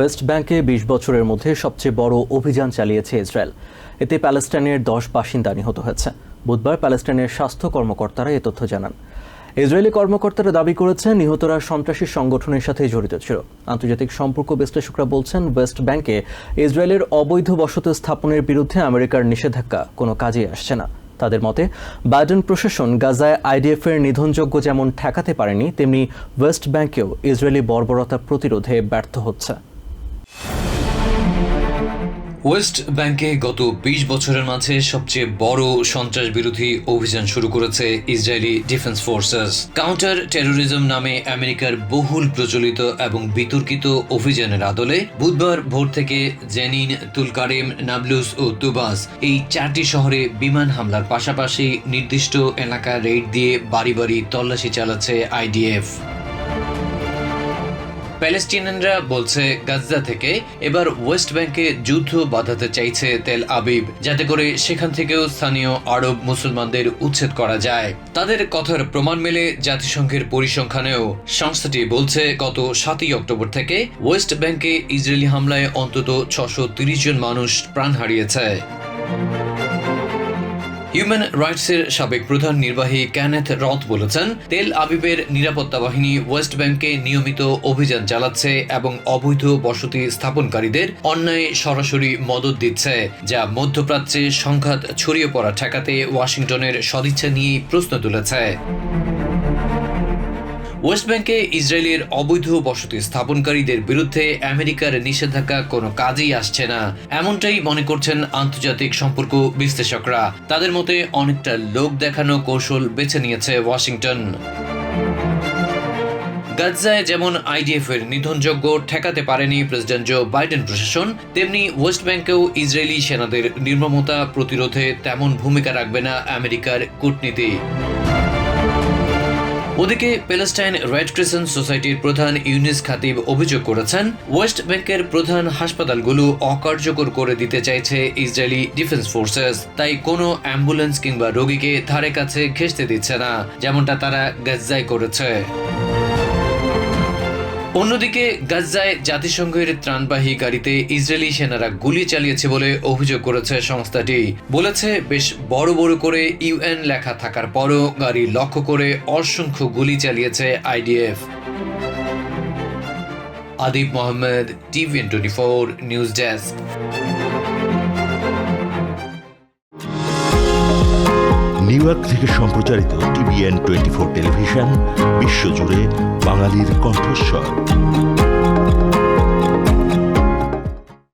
West ব্যাংকে বিশ বছরের মধ্যে সবচেয়ে বড় অভিযান চালিয়েছে ইসরায়েল। এতে প্যালেস্টাইনের দশ বাসিন্দা নিহত হয়েছে। বুধবার প্যালেস্টাইনের স্বাস্থ্য কর্মকর্তারা এ তথ্য জানান। ইসরায়েলি কর্মকর্তারা দাবি করেছেন, নিহতরা সন্ত্রাসী সংগঠনের সাথে জড়িত ছিল। আন্তর্জাতিক সম্পর্ক বিশ্লেষকরা বলছেন, ওয়েস্ট ব্যাংকে ইসরায়েলের অবৈধ বসতি স্থাপনের বিরুদ্ধে আমেরিকার নিষেধাজ্ঞা কোনো কাজে আসছে না। তাদের মতে, বাইডেন প্রশাসন গাজায় আইডিএফ এর নিধনযোগ্য যেমন ঠেকাতে পারেনি, তেমনি ওয়েস্ট ব্যাংকেও ইসরায়েলি বর্বরতা প্রতিরোধে ব্যর্থ হচ্ছে। ওয়েস্ট ব্যাংকে গত বিশ বছরের মাঝে সবচেয়ে বড় সন্ত্রাস বিরোধী অভিযান শুরু করেছে Israeli defence forces. Counter terrorism নামে আমেরিকার বহুল প্রচলিত এবং বিতর্কিত অভিযানের আদলে বুধবার ভোর থেকে জেনিন তুলকারিম, নাবলুস ও তুবাস এই চারটি শহরে বিমান হামলার পাশাপাশি নির্দিষ্ট এলাকা রেড দিয়ে বাড়ি বাড়ি তল্লাশি চালাচ্ছে আইডিএফ। প্যালেস্টিনিয়ানরা বলছে গাজা থেকে এবার ওয়েস্ট ব্যাংকে যুদ্ধ বাঁধাতে চাইছে তেল আবিব, যাতে করে সেখান থেকেও স্থানীয় আরব মুসলমানদের উচ্ছেদ করা যায়। তাদের কথার প্রমাণ মেলে জাতিসংঘের পরিসংখ্যানেও। সংস্থাটি বলছে, গত সাতই অক্টোবর থেকে ওয়েস্ট ব্যাংকে ইসরায়েলি হামলায় অন্তত ছশো জন মানুষ প্রাণ হারিয়েছে। হিউম্যান রাইটসের সাবেক প্রধান নির্বাহী ক্যানেথ রথ বলেছেন, তেল আবিবের নিরাপত্তা বাহিনী ওয়েস্ট ব্যাংকে নিয়মিত অভিযান চালাচ্ছে এবং অবৈধ বসতি স্থাপনকারীদের অন্যায় সরাসরি মদত দিচ্ছে, যা মধ্যপ্রাচ্যে সংঘাত ছড়িয়ে পড়া ঠেকাতে ওয়াশিংটনের সদিচ্ছা নিয়েই প্রশ্ন তুলেছে। ওয়েস্ট ব্যাংকে ইসরায়েলের অবৈধ বসতি স্থাপনকারীদের বিরুদ্ধে আমেরিকার নিষেধাজ্ঞা কোনো কাজেই আসছে না। এমনটাই মনে করছেন আন্তর্জাতিক সম্পর্ক বিশ্লেষকরা। তাদের মতে অনেকটা লোক দেখানো কৌশল বেছে নিয়েছে ওয়াশিংটন। গাজায় যেমন আইডিএফ এর নিধনযোগ্য ঠেকাতে পারেনি প্রেসিডেন্ট জো বাইডেন প্রশাসন, তেমনি ওয়েস্ট ব্যাংকেও ইসরায়েলি সেনাদের নির্মমতা প্রতিরোধে তেমন ভূমিকা রাখবে না আমেরিকার কূটনীতি। ওদিকে প্যালেস্টাইন রেড ক্রিসেন্ট সোসাইটির প্রধান ইউনিস খাতিব অভিযোগ করেছেন, ওয়েস্ট ব্যাংকের প্রধান হাসপাতালগুলো অকার্যকর করে দিতে চাইছে ইসরায়েলি ডিফেন্স ফোর্সেস। তাই কোনো অ্যাম্বুলেন্স কিংবা রোগীকে ধারে কাছে ঘেঁষতে দিচ্ছে না, যেমনটা তারা গাজ্জায় করেছে। অন্যদিকে, গাজ্জায় জাতিসংঘের ত্রাণবাহী গাড়িতে ইসরায়েলি সেনারা গুলি চালিয়েছে বলে অভিযোগ করেছে সংস্থাটি। বলেছে, বেশ বড় বড় করে ইউএন লেখা থাকার পরও গাড়ি লক্ষ্য করে অসংখ্য গুলি চালিয়েছে IDF. Adib Mohammad, TVN twenty four news desk. New York থেকে সম্প্রচারিত টিভিএন টোয়েন্টি ফোর টেলিভিশন, বিশ্বজুড়ে বাঙালির কণ্ঠস্বর।